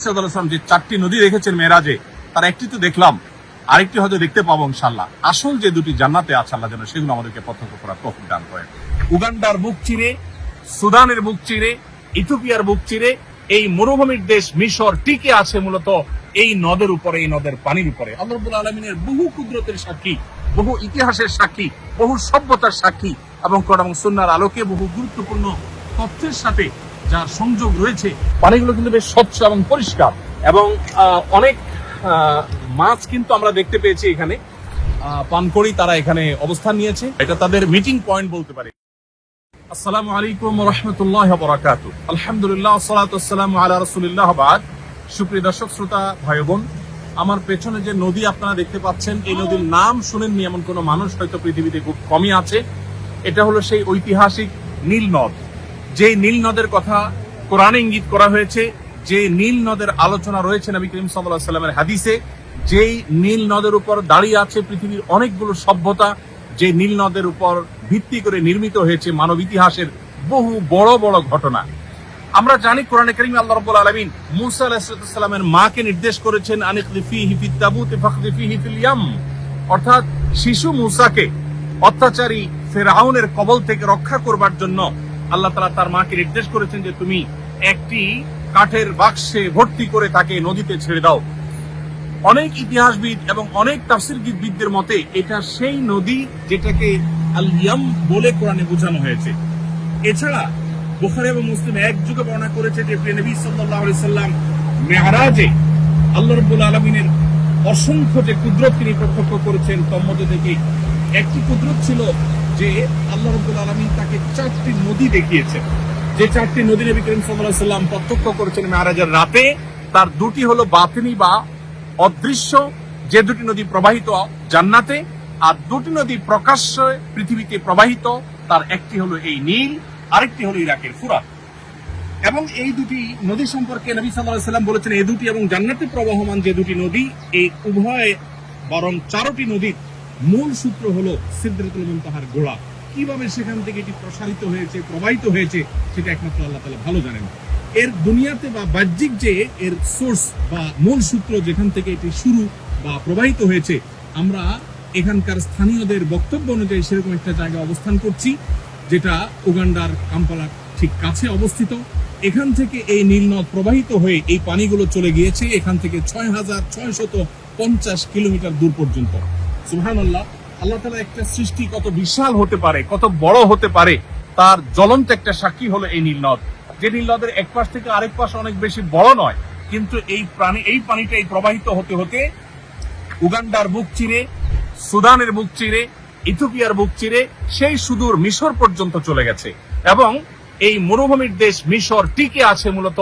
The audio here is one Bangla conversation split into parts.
যে চারটি নদী মেরাজে তার একটি তো দেখলাম, আরেকটি হয়তো দেখতে পাবো ইনশাল্লাহ আসল যে দুটি জান্নাতে আছে আল্লাহ যেন সেগুলো আমাদেরকে প্রত্যক্ষ করার দান করেন। উগান্ডার বুক চিরে, সুদানের বুক চিরে, ইথিওপিয়ার বুক চিরে, এই মরুভূমির দেশ মিশর টিকে আছে মূলত এই নদের উপরে, এই নদের পানির উপরে। আল্লাহ রাব্বুল আলমিনের বহু কুদরতের সাক্ষী, বহু ইতিহাসের সাক্ষী, বহু সভ্যতার সাক্ষী এবং সুন্নার আলোকে বহু গুরুত্বপূর্ণ তথ্যের সাথে যার সংযোগ রয়েছে। পানিগুলো কিন্তু বেশ স্বচ্ছ এবং পরিষ্কার। এবং অনেক মাছ কিন্তু আমরা দেখতে পেয়েছি এখানে। পানকড়ি তারা এখানে অবস্থান নিয়েছে। এটা তাদের মিটিং পয়েন্ট বলতে পারে। আসসালামু আলাইকুম রহমতুল্লাহ বরাকাত আলহামদুলিল্লাহ সালাত আসসালামু আলা রসুলিল্লাহ বাদ। সুপ্রিয় দর্শক, শ্রোতা ভাই বোন আমার পেছনে যে নদী আপনারা দেখতে পাচ্ছেন, এই নদীর নাম শুনেননি এমন কোনো মানুষ, হয়তো পৃথিবীতে খুব কমই আছে। এটা হলো সেই ঐতিহাসিক নীল নদ। যে নীল নদের কথা কোরআনে ইঙ্গিত করা হয়েছে, যে নীল নদের আলোচনা রয়েছে নবী করিম সাল্লাহ সাল্লামের হাদিসে, যেই নীল নদের উপর দাঁড়িয়ে আছে পৃথিবীর অনেকগুলো সভ্যতা, যে নীল নদের উপর ভিত্তি করে নির্মিত হয়েছে মানব ইতিহাসের বহু বড় বড় ঘটনা। আমরা জানি কোরআনে করিম আল্লাহ রাব্বুল আলামিন মুসা আলাইহিস সালামের মাকে নির্দেশ করেছেন আনিকলি ফিহি ফিত তাবুত ফিল ইয়াম। অর্থাৎ শিশু মুসাকে অত্যাচারী ফেরাউনের কবল থেকে রক্ষা করবার জন্য আল্লাহ তাআলা তার মাকে নির্দেশ করেছেন যে তুমি একটি কাঠের বাক্সে ভর্তি করে তাকে নদীতে ছেড়ে দাও। অনেক ইতিহাসবিদ এবং অনেক তাফসিরবিদদের মতে এটা সেই নদী যেটাকে আল ইয়াম বলে কোরআনে বোঝানো হয়েছে। এছাড়া বুখারী এবং মুসলিম এক যুগে বর্ণনা করেছে যে প্রিয় নবী সাল্লাল্লাহু আলাইহি সাল্লাম মেহরাজে আল্লাহ রাব্বুল আলামিনের অসংখ্য যে কুদরত তিনি প্রত্যক্ষ করেছেন তোর মধ্যে থেকে একটি কুদরত ছিল যে আল্লাহ রাব্বুল আলামিন তাকে চারটি নদী দেখিয়েছেন। যে চারটি নদী নবী করিম সাল্লাম প্রত্যক্ষ করেছেন মেহরাজের রাতে। তার দুটি হলো বাতিনি বা অদৃশ্য, যে দুটি নদী প্রবাহিত জান্নাতে, আর দুটি নদী প্রকাশ্যে পৃথিবীতে প্রবাহিত। তার একটি হলো এই নীল, আরেকটি হলো ইরাকের ফুরাত। এবং এই দুটি নদী সম্পর্কে নবী সাল্লাহ সাল্লাম বলেছেন এই দুটি এবং জান্নাতে প্রবাহমান যে দুটি নদী, এই উভয় বরং চারটি নদীর মূল সূত্র হলো সিদ্ধাতুল মুনতাহার গোড়া। কীভাবে সেখান থেকে এটি প্রসারিত হয়েছে, প্রবাহিত হয়েছে, সেটা একমাত্র আল্লাহ তালা ভালো জানেন। এর দুনিয়াতে বা বাহ্যিক যে এর সোর্স বা মূল সূত্র যেখান থেকে এটি শুরু বা প্রবাহিত হয়েছে, আমরা এখানকার স্থানীয়দের বক্তব্য অনুযায়ী সেরকম একটা জায়গায় অবস্থান করছি, যেটা উগান্ডার কাম্পালার ঠিক কাছে অবস্থিত। এখান থেকে এই নীল নদ প্রবাহিত হয়ে এই পানিগুলো চলে গিয়েছে এখান থেকে ছয় হাজার ছয় শত পঞ্চাশ কিলোমিটার দূর পর্যন্ত। সুহান আল্লাহ তালা একটা সৃষ্টি কত বিশাল হতে পারে, কত বড় হতে পারে, তার জ্বলন্ত একটা সাক্ষী হলো এই নীল নদ। যে নীল নদের এক পাশ থেকে আরেক পাশ অনেক বেশি বড় নয়, কিন্তু এই প্রাণী, এই পানিটা এই প্রবাহিত হতে হতে উগান্ডার বুক চিরে, সুদানের বুক চিরে, ইথিওপিয়ার বুক চিরে, সেই সুদূর মিশর পর্যন্ত চলে গেছে। এবং এই মরুভূমির দেশ মিশর টিকে আছে মূলত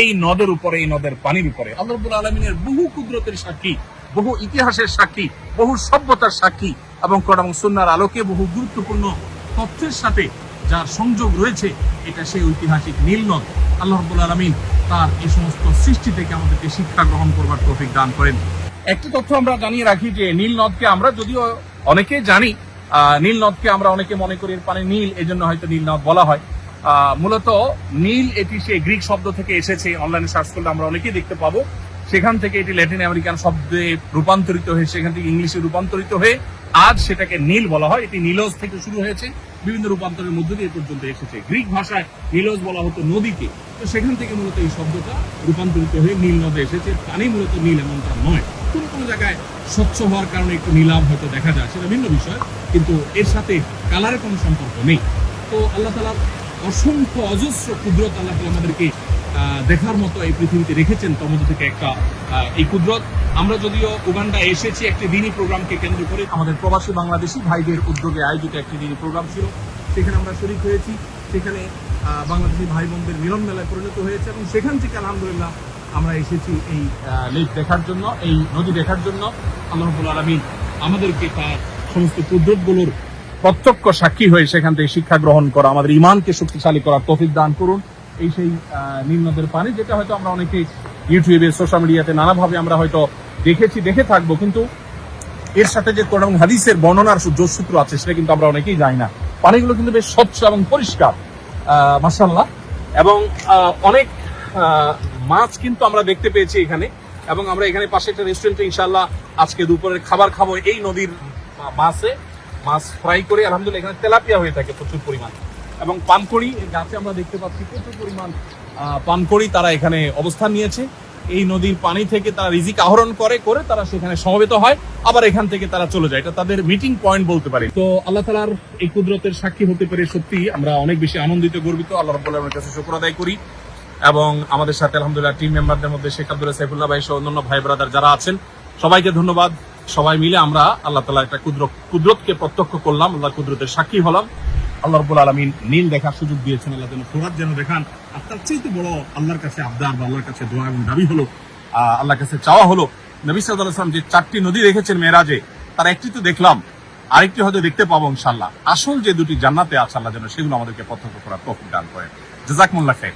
এই নদের উপরে, এই নদের পানির উপরে। আল্লাহ আলমিনের বহু কুদরতের সাক্ষী বহু ইতিহাসের সাক্ষী বহু সভ্যতার সাক্ষী এবং এবং সুন্নার আলোকে বহু গুরুত্বপূর্ণ তথ্যের সাথে যার সংযোগ রয়েছে এটা সেই ঐতিহাসিক নীল নদ। আল্লাহ রাব্বুল আলমিন তার এই সমস্ত সৃষ্টি থেকে আমাদেরকে শিক্ষা গ্রহণ করবার তৌফিক দান করেন। একটি তথ্য আমরা জানিয়ে রাখি যে নীল নদকে আমরা যদিও অনেকে জানি আহ, নীল নদকে আমরা অনেকে মনে করি পানি নীল এই জন্য হয়তো নীল নদ বলা হয়। মূলত নীল এটি সেই গ্রিক শব্দ থেকে এসেছে অনলাইনে সার্চ করলে আমরা অনেকেই দেখতে পাবো। সেখান থেকে এটি ল্যাটিন আমেরিকান শব্দে রূপান্তরিত হয়ে, সেখান থেকে ইংলিশে রূপান্তরিত হয়ে, আজ সেটাকে নীল বলা হয়। এটি নীলজ থেকে শুরু হয়েছে, বিভিন্ন রূপান্তরের মধ্য দিয়ে পর্যন্ত এসেছে। গ্রিক ভাষায় নীলজ বলা হতো নদীকে। তো সেখান থেকে মূলত এই শব্দটা রূপান্তরিত হয়ে নীল নদে এসেছে। পানি মূলত নীল এমনটা নয়। কোন কোন জায়গায় স্বচ্ছ হওয়ার কারণে একটু নীলাভ হয়তো দেখা যায়, সেটা ভিন্ন বিষয়, কিন্তু এর সাথে কালারের কোনো সম্পর্ক নেই। তো আল্লাহ তালার অসংখ্য অজস্র কুদরত আল্লাহ আমাদেরকে দেখার মতো এই পৃথিবীতে রেখেছেন মধ্যে থেকে একটা এই কুদরত। আমরা যদিও উগান্ডা এসেছি, একটি দিনই প্রোগ্রামকে কেন্দ্র করে আমাদের প্রবাসী বাংলাদেশি ভাইদের উদ্যোগে আয়োজিত একটি দিনই প্রোগ্রাম ছিল। সেখানে আমরা শরিক হয়েছি। সেখানে বাংলাদেশি ভাই বোনদের মিলন মেলায় পরিণত হয়েছে এবং সেখান থেকে আলহামদুলিল্লাহ আমরা এসেছি এই লেক দেখার জন্য, এই নদী দেখার জন্য। আল্লাহ রবুল আলমী আমাদেরকে তার সমস্ত কুদরতগুলোর প্রত্যক্ষ সাক্ষী হয়ে সেখান থেকে শিক্ষা গ্রহণ করা, আমাদের ইমানকে শক্তিশালী করার তফিক দান করুন। এই সেই আহ, নীল নদের পানি যেটা হয়তো আমরা অনেকেই ইউটিউবে সোশ্যাল মিডিয়াতে নানাভাবে আমরা হয়তো দেখেছি দেখে থাকব কিন্তু এর সাথে যে কোরআন হাদিসের বর্ণনার যোগসূত্র আছে সেটা কিন্তু আমরা অনেকেই জানি না। পানিগুলো কিন্তু বেশ স্বচ্ছ এবং পরিষ্কার মাসাল্লাহ এবং অনেক মাছ কিন্তু আমরা দেখতে পেয়েছি এখানে। এবং আমরা এখানে পাশে একটা রেস্টুরেন্টে ইনশাল্লাহ আজকে দুপুরের খাবার খাব এই নদীর মাছে। মাছ ফ্রাই করে আলহামদুলিল্লাহ এখানে তেলাপিয়া হয়ে থাকে প্রচুর পরিমাণ। এবং পানকড়ি গাছে আমরা দেখতে পাচ্ছি প্রচুর পরিমাণ পানকড়ি তারা এখানে অবস্থান নিয়েছে। এই নদীর পানি থেকে তারা রিজিক আহরণ করে করে তারা সেখানে সমবেত হয়। আবার এখান থেকে তারা চলে যায়। এটা তাদের মিটিং পয়েন্ট বলতে পারি। তো আল্লাহ তালার এই কুদরতের সাক্ষী হতে পেরে সত্যি আমরা অনেক বেশি আনন্দিত, গর্বিত। আল্লাহ রব্বুল আলমের কাছে শুক্র আদায় করি। এবং আমাদের সাথে আলহামদুলিল্লাহ টিম মেম্বারদের মধ্যে শেখ আব্দুল্লাহ সাইফুল্লাহ ভাই সহ অন্যান্য ভাই ব্রাদার যারা আছেন, সবাইকে ধন্যবাদ। সবাই মিলে আমরা আল্লাহ তালা একটা কুদরত, কুদরতকে প্রত্যক্ষ করলাম আল্লাহ কুদরতের সাক্ষী হলাম। আল্লাহ রবুল আলমিন নীল দেখার সুযোগ দিয়েছেন আল্লাহ যেন ফোরাত যেন দেখান। আর তার চাইতে বড় আল্লাহর কাছে আবদার বা আল্লাহর কাছে দোয়া এবং দাবি হলো আল্লাহর কাছে চাওয়া হলো, নবী সাল্লাহ যে চারটি নদী রেখেছেন মেয়েরাজে, তার একটি তো দেখলাম, আরেকটি হয়তো দেখতে পাবো ইনশাল্লাহ আসল যে দুটি জান্নাতে আছে আল্লাহ যেন সেগুলো আমাদেরকে প্রত্যক্ষ করার তৌফিক দান করেন। জাজাকমুল্লাহ খাই